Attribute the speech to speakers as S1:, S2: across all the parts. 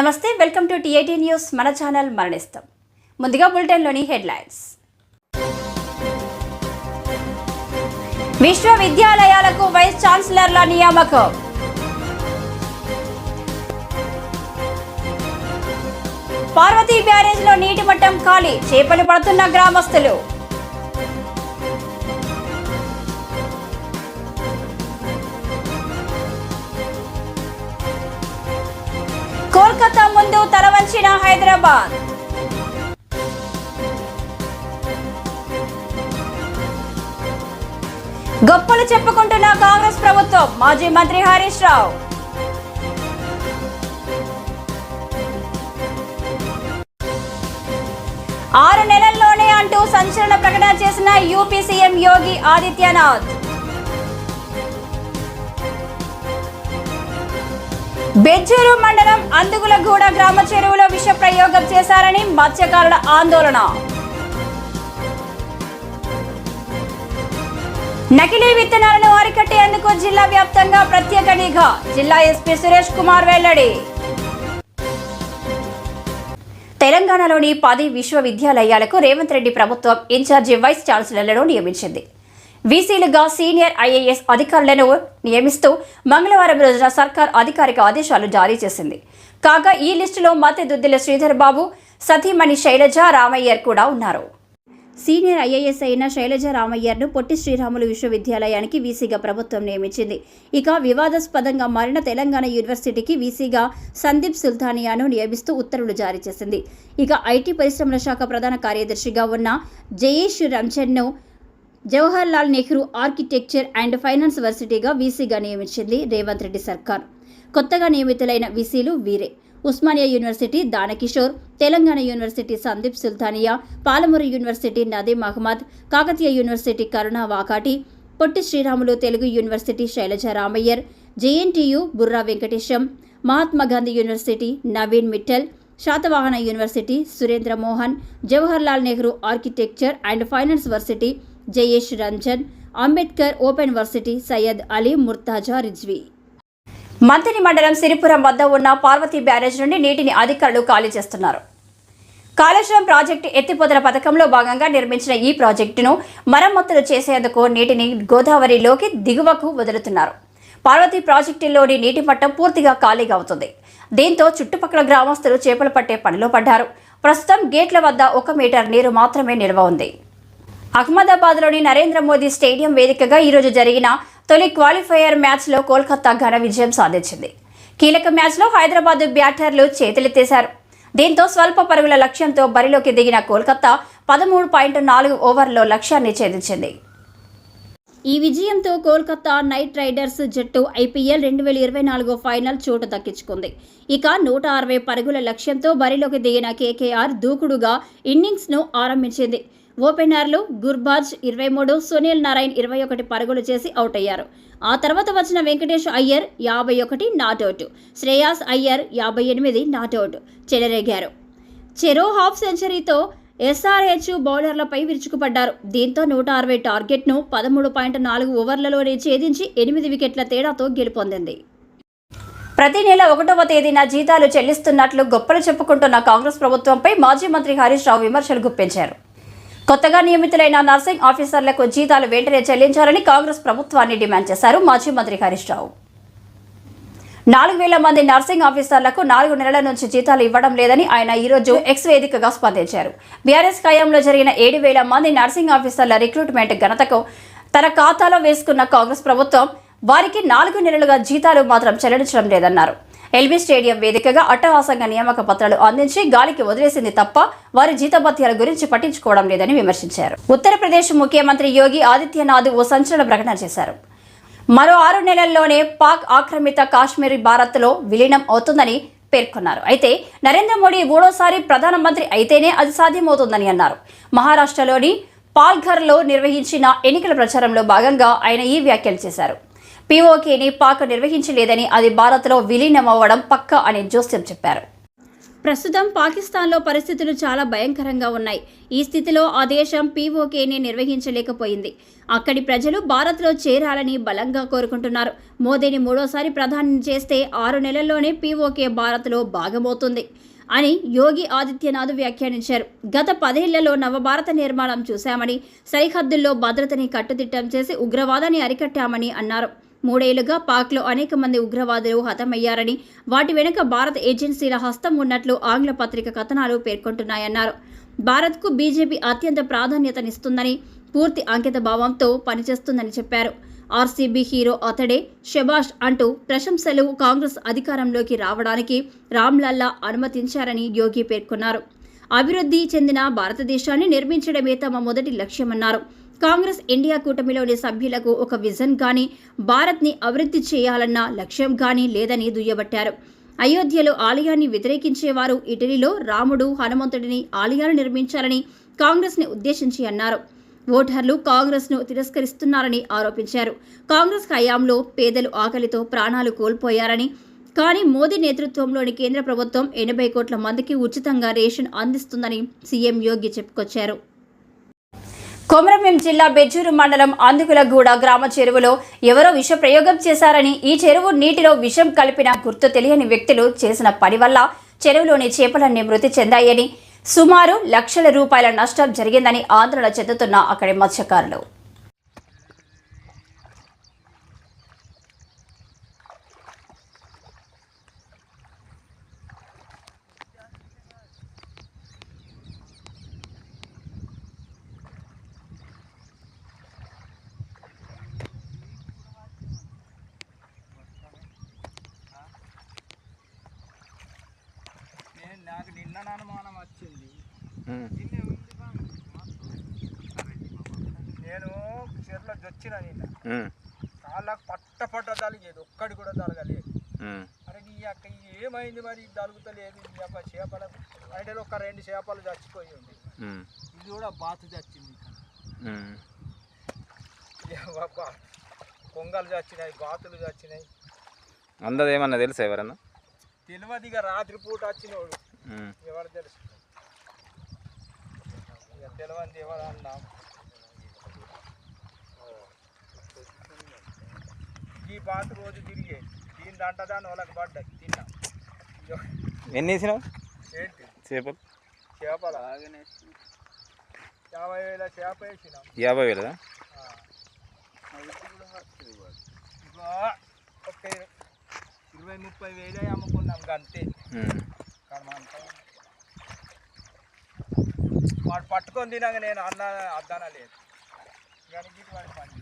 S1: నమస్తే welcome to TIT news. మన channel మరణిస్తాం. ముందుగా బులెటిన్లోని హెడ్లైన్స్. విశ్వవిద్యాలయాలకు వైస్ ఛాన్సలర్ల నియామకం. పార్వతీ బ్యారేజ్లో నీటి మట్టం ఖాళీ చేపలు పడుతున్న గ్రామస్తులు. కోల్కతా ముందు తలవంచిన హైదరాబాద్. గొప్పలు చెప్పుకుంటున్న కాంగ్రెస్ ప్రభుత్వం మాజీ మంత్రి హరీష్ రావు. ఆరు నెలల్లోనే అంటూ సంచలన ప్రకటన చేసిన యూపీ సీఎం యోగి ఆదిత్యనాథ్. బెజ్జూరు మండలం అందుగులగూడ గ్రామ చెరువులో విష ప్రయోగం చేశారని మత్స్యకారుల ఆందోళన. నకిలీ విత్తనాలను అరికట్టేందుకు జిల్లా వ్యాప్తంగా ప్రత్యేక నిఘా జిల్లా ఎస్పీ సురేష్ కుమార్ వెల్లడి. తెలంగాణలోని పది విశ్వవిద్యాలయాలకు రేవంత్ రెడ్డి ప్రభుత్వం ఇన్ఛార్జి వైస్ ఛాన్సలర్లను నియమించింది. వీసీలుగా సీనియర్ ఐఏఎస్ అధికారులను నియమిస్తూ మంగళవారం రోజున సర్కార్ అధికారిక ఆదేశాలు జారీ చేసింది. కాగా ఈ లిస్టులో మతి దుద్దిల శ్రీధర్ బాబు సతీమణి శైలజ రామయ్యర్ కూడా ఉన్నారు. సీనియర్ ఐఏఎస్ అయిన శైలజ రామయ్యర్ను పొట్టి శ్రీరాములు విశ్వవిద్యాలయానికి వీసీగా ప్రభుత్వం నియమించింది. ఇక వివాదాస్పదంగా మారిన తెలంగాణ యూనివర్సిటీకి వీసీగా సందీప్ సుల్తానియాను నియమిస్తూ ఉత్తర్వులు జారీ చేసింది. ఇక ఐటీ పరిశ్రమల శాఖ ప్రధాన కార్యదర్శిగా ఉన్న Jayesh రంజన్ను Jawahar Lal Nehru architecture and finance వర్సిటీగా వీసీగా నియమించింది రేవంత్ రెడ్డి సర్కార్. కొత్తగా నియమితులైన వీసీలు వీరే. Osmania university Danakishore Telangana university Sandeep Sultania Palamuru university Nadeem Ahmed Kakatiya university Karuna Vakati Potti Sriramulu Telugu university Shailaja Ramaiyer JNTU Burra Venkatesham Mahatma Gandhi university Naveen Mittal Satavahana university Surendra Mohan Jawahar Lal Nehru architecture and finance varsity Jayesh Ranjan Ambedkar open varsity Syed Ali Murtaza Rizvi. మంత్రి మండలం సిరిపురం వద్ద ఉన్న Parvati barrage నుండి నీటిని అధికారులు ఖాళీ చేస్తున్నారు. Kaleshwaram project ఎత్తిపోతల పథకంలో భాగంగా నిర్మించిన ఈ ప్రాజెక్టును మరమ్మతులు చేసేందుకు నీటిని గోదావరిలోకి దిగువకు వదులుతున్నారు. పార్వతీ ప్రాజెక్టులోని నీటి మట్టం పూర్తిగా ఖాళీగా అవుతుంది. దీంతో చుట్టుపక్కల గ్రామస్తులు చేపలు పట్టే పనిలో పడ్డారు. ప్రస్తుతం గేట్ల వద్ద ఒక మీటర్ నీరు మాత్రమే నిల్వ ఉంది. అహ్మదాబాద్లోని నరేంద్ర మోదీ స్టేడియం వేదికగా ఈరోజు జరిగిన తొలి క్వాలిఫైయర్ మ్యాచ్లో కోల్కతా ఘన విజయం సాధించింది. కీలక మ్యాచ్లో హైదరాబాద్ బ్యాటర్లు చేతులెత్తేశారు. దీంతో స్వల్ప పరుగుల లక్ష్యంతో బరిలోకి దిగిన కోల్కతా పదమూడు పాయింట్ నాలుగు ఓవర్లో లక్ష్యాన్ని ఛేదించింది. ఈ విజయంతో కోల్కతా నైట్ రైడర్స్ జట్టు ఐపీఎల్ రెండు వేల ఇరవై నాలుగు ఫైనల్ చోటు దక్కించుకుంది. ఇక నూట అరవై పరుగుల లక్ష్యంతో బరిలోకి దిగిన కేకేఆర్ దూకుడుగా ఇన్నింగ్స్ను ఆరంభించింది. ఓపెనర్లు గుర్బాజ్ ఇరవై మూడు సునీల్ నారాయణ్ ఇరవై ఒకటి పరుగులు చేసి అవుట్ అయ్యారు ఆ తర్వాత వచ్చిన వెంకటేష్ అయ్యర్ యాభై ఒకటి నాట్అవుట్ శ్రేయాస్ అయ్యర్ యాభై ఎనిమిది నాట్అవుట్ చెలరేగారు. చెరో హాఫ్ సెంచరీతో ఎస్ఆర్హెచ్ బౌలర్లపై విరుచుకుపడ్డారు. దీంతో నూట అరవై టార్గెట్ను పదమూడు పాయింట్ నాలుగు ఓవర్లలోనే ఛేదించి ఎనిమిది వికెట్ల తేడాతో గెలుపొందింది. ప్రతి నెల ఒకటవ తేదీన జీతాలు చెల్లిస్తున్నట్లు గొప్పలు చెప్పుకుంటున్న కాంగ్రెస్ ప్రభుత్వంపై మాజీ మంత్రి హరీష్ రావు విమర్శలు గుప్పించారు. కొత్తగా నియమితులైన నర్సింగ్ ఆఫీసర్లకు జీతాలు వెంటనే చెల్లించాలని కాంగ్రెస్ ప్రభుత్వాన్ని డిమాండ్ చేశారు మాజీ మంత్రి హరీష్ రావు. నాలుగు వేల మంది నర్సింగ్ ఆఫీసర్లకు నాలుగు నెలల నుంచి జీతాలు ఇవ్వడం లేదని ఆయన ఈరోజు ఎక్స్ వేదికగా స్పందించారు. బీఆర్ఎస్ ఖాయంలో జరిగిన ఏడు వేల మంది నర్సింగ్ ఆఫీసర్ల రిక్రూట్మెంట్ ఘనతకు తన ఖాతాలో వేసుకున్న కాంగ్రెస్ ప్రభుత్వం వారికి నాలుగు నెలలుగా జీతాలు మాత్రం చెల్లించడం లేదన్నారు. ఎల్బీ స్టేడియం వేదికగా అట్టహాసంగా నియామక పత్రాలు అందించి గాలికి వదిలేసింది తప్ప వారి జీతభత్యాల గురించి పట్టించుకోవడం లేదని విమర్శించారు. ఉత్తరప్రదేశ్ ముఖ్యమంత్రి యోగి ఆదిత్యనాథ్ ఓ సంచలన ప్రకటన చేశారు. మరో ఆరు నెలల్లోనే పాక్ ఆక్రమిత కాశ్మీర్ భారత్లో విలీనం అవుతుందని పేర్కొన్నారు. అయితే నరేంద్ర మోడీ మూడోసారి ప్రధానమంత్రి అయితేనే అది సాధ్యమవుతుందని అన్నారు. మహారాష్ట్రలోని పాల్ఘర్లో నిర్వహించిన ఎన్నికల ప్రచారంలో భాగంగా ఆయన ఈ వ్యాఖ్యలు చేశారు. పీఓకేని పాక్ నిర్వహించలేదని అది భారత్లో విలీనం అవ్వడం పక్క అని జోస్యం చెప్పారు. ప్రస్తుతం పాకిస్తాన్లో పరిస్థితులు చాలా భయంకరంగా ఉన్నాయి. ఈ స్థితిలో ఆ దేశం పీఓకేని నిర్వహించలేకపోయింది. అక్కడి ప్రజలు భారత్లో చేరాలని బలంగా కోరుకుంటున్నారు. మోదీని మూడోసారి ప్రధాని చేస్తే ఆరు నెలల్లోనే పీఓకే భారత్లో భాగమవుతుంది అని యోగి ఆదిత్యనాథ్ వ్యాఖ్యానించారు. గత పదేళ్ళలో నవభారత నిర్మాణం చూశామని సరిహద్దుల్లో భద్రతని కట్టుదిట్టం చేసి ఉగ్రవాదాన్ని అరికట్టామని అన్నారు. మూడేళ్ళుగా పాక్లో అనేక మంది ఉగ్రవాదులు హతమయ్యారని వాటి వెనుక భారత ఏజెన్సీల హస్తం ఉన్నట్లు ఆంగ్ల పత్రిక కథనాలు పేర్కొంటున్నాయన్నారు. భారత్కు బీజేపీ అత్యంత ప్రాధాన్యతనిస్తుందని పూర్తి అంకిత భావంతో పనిచేస్తుందని చెప్పారు. ఆర్సీబీ హీరో అతడే షెబాష్ అంటూ ప్రశంసలు కాంగ్రెస్ అధికారంలోకి రావడానికి రామ్లల్లా అనుమతించారని యోగి పేర్కొన్నారు. అభివృద్ధి చెందిన భారతదేశాన్ని నిర్మించడమే తమ మొదటి లక్ష్యమన్నారు. కాంగ్రెస్ ఇండియా కూటమిలోని సభ్యులకు ఒక విజన్ గాని భారత్ని అభివృద్ధి చేయాలన్న లక్ష్యం గాని లేదని దుయ్యబట్టారు. అయోధ్యలో ఆలయాన్ని వ్యతిరేకించేవారు ఇటలీలో రాముడు హనుమంతుడిని ఆలయాలు నిర్మించాలని కాంగ్రెస్ని ఉద్దేశించి అన్నారు. ఓటర్లు కాంగ్రెస్ను తిరస్కరిస్తున్నారని ఆరోపించారు. కాంగ్రెస్ హయాంలో పేదలు ఆకలితో ప్రాణాలు కోల్పోయారని కానీ మోదీ నేతృత్వంలోని కేంద్ర ప్రభుత్వం ఎనభై కోట్ల మందికి ఉచితంగా రేషన్ అందిస్తుందని సీఎం యోగి చెప్పుకొచ్చారు. కొమరంభీం జిల్లా బెజ్జూరు మండలం అందుకులగూడ గ్రామ చెరువులో ఎవరో విష ప్రయోగం చేశారని ఈ చెరువు నీటిలో విషం కలిపిన గుర్తు తెలియని వ్యక్తులు చేసిన పని వల్ల చెరువులోని చేపలన్నీ మృతి చెందాయని సుమారు లక్షల రూపాయల నష్టం జరిగిందని ఆందోళన చెందుతున్న అక్కడి మత్స్యకారులు
S2: నేను నాకు నిన్న అనుమానం వచ్చింది. నేను చెరువులో జొచ్చిన నిన్న. కాళ్ళకు పట్ట పట్ట తలిగేది. ఒక్కడి కూడా తలగలేదు. అరే ఈ అక్క ఏమైంది మరి? తలుగుతలేదు. ఈ అక్క చేపలకు. అంటే ఒక రెండు చేపలు చచ్చిపోయి ఉంది. ఇది కూడా బాతు చచ్చింది ఇక్కడ. కొంగలు చచ్చినాయి బాతులు చచ్చినాయి.
S3: అందది ఏమన్నా తెలుసా ఎవరన్నా?
S2: తెలియదుగా రాత్రి పూట వచ్చినోడు. ఎవరు తెలుసు ఇక తెలియంది ఎవరు అన్నాం ఈ బాత్ రోజు తిరిగే దీని దంట దాని వాళ్ళకి పడ్డది తిన్నాం
S3: ఎన్ని వేసినావు
S2: ఏంటి?
S3: చేపలు?
S2: చేపల? యాభై వేల చేప వేసినాం.
S3: యాభై వేలదా?
S2: ఇరవై ముప్పై వేలే అమ్ముకున్నాం అంతే వాడు పట్టుకొని తినాక నేను అన్న అద్దానా లేదు. కానీ వాడి పని.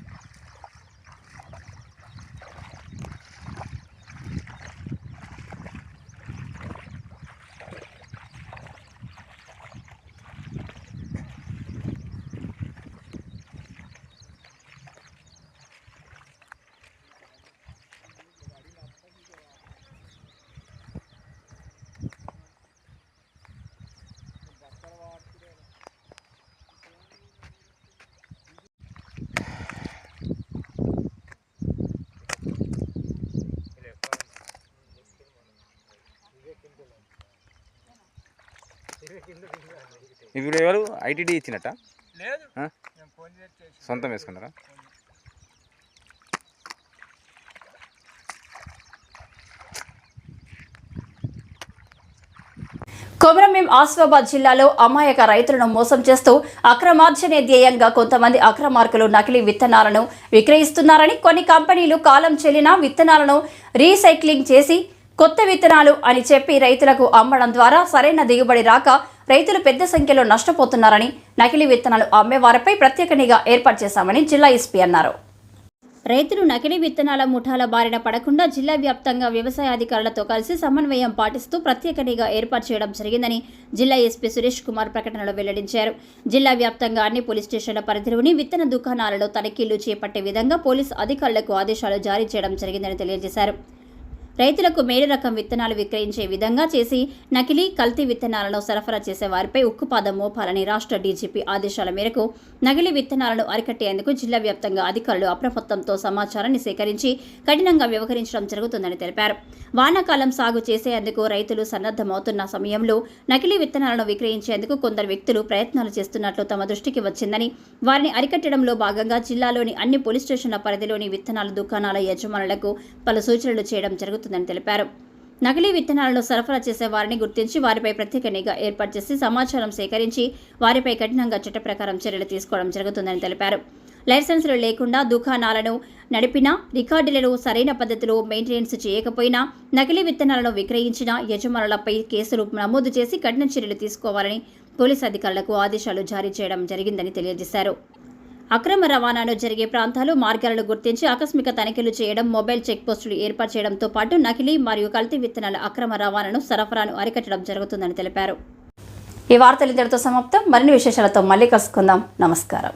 S3: ఇప్పుడు ఎవరు? ఐటీడీ ఇచ్చినట్ట?
S2: లేదు.
S3: ఆ?
S2: నేను ఫోన్ చేసి
S3: సొంతం వేసుకున్నారా?
S1: కొమరంభీం ఆసిఫాబాద్ జిల్లాలో అమాయక రైతులను మోసం చేస్తూ అక్రమార్జనే ధ్యేయంగా కొంతమంది అక్రమార్కులు నకిలీ విత్తనాలను విక్రయిస్తున్నారని కొన్ని కంపెనీలు కాలం చెల్లిన విత్తనాలను రీసైక్లింగ్ చేసి కొత్త విత్తనాలు అని చెప్పి రైతులకు అమ్మడం ద్వారా సరైన దిగుబడి రాక రైతులు పెద్ద సంఖ్యలో నష్టపోతున్నారని నకిలీ విత్తనాలు అమ్మే వారిపై ప్రత్యేక నిఘా ఏర్పాటు చేశామని జిల్లా ఎస్పీ అన్నారు. రైతులు నకిలీ విత్తనాల ముఠాల బారిన పడకుండా జిల్లా వ్యాప్తంగా వ్యవసాయ అధికారులతో కలిసి సమన్వయం పాటిస్తూ ప్రత్యేక నిఘా ఏర్పాటు చేయడం జరిగిందని జిల్లా ఎస్పీ సురేష్ కుమార్ ప్రకటనలో వెల్లడించారు. జిల్లా వ్యాప్తంగా అన్ని పోలీస్ స్టేషన్ల పరిధిలోని విత్తన దుకాణాలలో తనిఖీలు చేపట్టే విధంగా పోలీసు అధికారులకు ఆదేశాలు జారీ చేయడం జరిగిందని తెలియజేశారు. రైతులకు మేలు రకం విత్తనాలు విక్రయించే విధంగా చేసి నకిలీ కల్తీ విత్తనాలను సరఫరా చేసే వారిపై ఉక్కుపాదం మోపాలని రాష్ట్ర డీజీపీ ఆదేశాల మేరకు నకిలీ విత్తనాలను అరికట్టేందుకు జిల్లా వ్యాప్తంగా అధికారులు అప్రమత్తంతో సమాచారాన్ని సేకరించి కఠినంగా వ్యవహరించడం జరుగుతుందని తెలిపారు. వానాకాలం సాగు చేసేందుకు రైతులు సన్నద్ధమవుతున్న సమయంలో నకిలీ విత్తనాలను విక్రయించేందుకు కొందరు వ్యక్తులు ప్రయత్నాలు చేస్తున్నట్లు తమ దృష్టికి వచ్చిందని వారిని అరికట్టడంలో భాగంగా జిల్లాలోని అన్ని పోలీస్ స్టేషన్ల పరిధిలోని విత్తనాల దుకాణాల యజమానులకు పలు సూచనలు చేయడం జరుగుతుంది జరుగుతుందని తెలిపారు. నకిలీ విత్తనాలను సరఫరా చేసే వారిని గుర్తించి వారిపై ప్రత్యేక నిఘా ఏర్పాటు చేసి సమాచారం సేకరించి వారిపై కఠినంగా చట్ట ప్రకారం చర్యలు తీసుకోవడం జరుగుతుందని తెలిపారు. లైసెన్సులు లేకుండా దుకాణాలను నడిపినా రికార్డులను సరైన పద్ధతిలో మెయింటెనెన్స్ చేయకపోయినా నకిలీ విత్తనాలను విక్రయించిన యజమానులపై కేసులు నమోదు చేసి కఠిన చర్యలు తీసుకోవాలని పోలీసు అధికారులకు ఆదేశాలు జారీ చేయడం జరిగిందని తెలియజేశారు. అక్రమ రవాణాను జరిగే ప్రాంతాలు మార్గాలను గుర్తించి ఆకస్మిక తనిఖీలు చేయడం మొబైల్ చెక్ పోస్టులు ఏర్పాటు చేయడంతో పాటు నకిలీ మరియు కల్తీ విత్తనాల అక్రమ రవాణాను సరఫరాను అరికట్టడం జరుగుతుందని తెలిపారు. ఈ వార్తలు ఇంతటితో సమాప్తం. మరిన్ని విశేషాలతో మళ్ళీ కలుసుకుందాం. నమస్కారం.